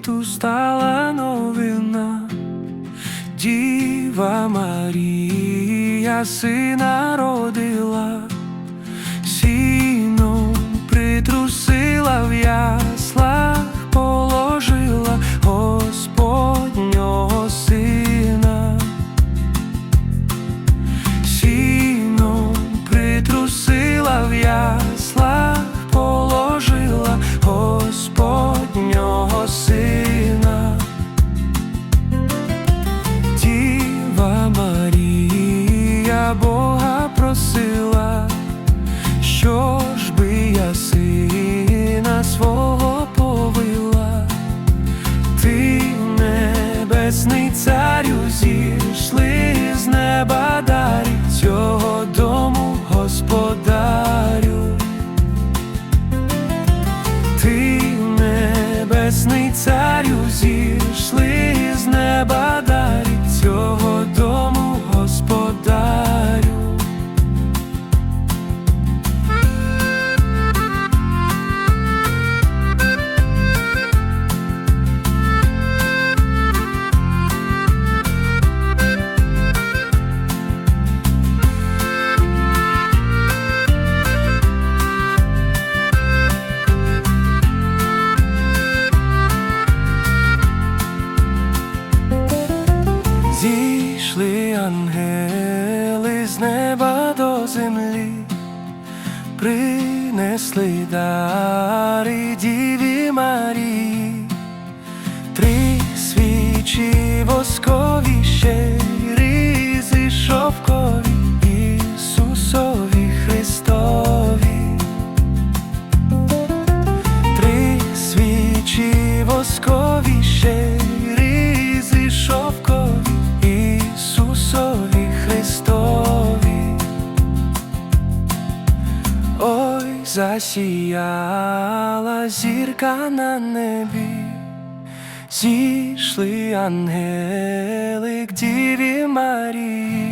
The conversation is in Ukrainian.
світу стала новина, Діва Марія, сина. Царю зійшли з неба дарі цього дому господарю. Ти небесний царю неба до землі, принесли дари Діві засіяла зірка на небі, зійшли ангели к Діві Марії.